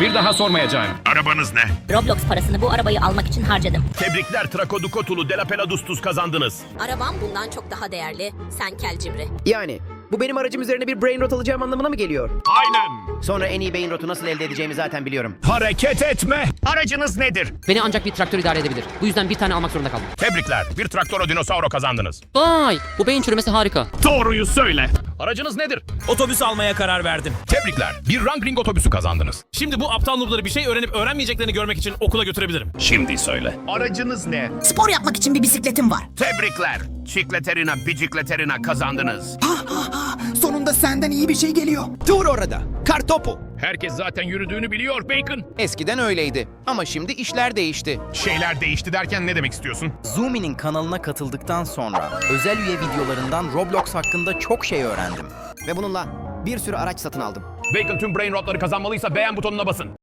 Bir daha sormayacağım. Arabanız ne? Roblox parasını bu arabayı almak için harcadım. Tebrikler Trakodukotulu Delapeladustus kazandınız. Arabam bundan çok daha değerli. Sen kel cimri. Yani bu benim aracım üzerine bir brain rot alacağım anlamına mı geliyor? Aynen. Sonra en iyi brain rotu nasıl elde edeceğimi zaten biliyorum. Hareket etme. Aracınız nedir? Beni ancak bir traktör idare edebilir. Bu yüzden bir tane almak zorunda kaldım. Tebrikler. Bir Traktoro Dinosauro kazandınız. Vay! Bu beyin çürümesi harika. Doğruyu söyle. Aracınız nedir? Otobüs almaya karar verdim. Tebrikler. Bir Wrangling otobüsü kazandınız. Şimdi bu aptal noobları bir şey öğrenip öğrenmeyeceklerini görmek için okula götürebilirim. Şimdi söyle. Aracınız ne? Spor yapmak için bir bisikletim var. Tebrikler. Çikleterina, bicikleterina kazandınız. Sonunda senden iyi bir şey geliyor. Dur orada. Kartopu. Herkes zaten yürüdüğünü biliyor Bacon. Eskiden öyleydi ama şimdi işler değişti. Şeyler değişti derken ne demek istiyorsun? Zumi'nin kanalına katıldıktan sonra özel üye videolarından Roblox hakkında çok şey öğrendim. Ve bununla bir sürü araç satın aldım. Bacon tüm brain rotları kazanmalıysa beğen butonuna basın.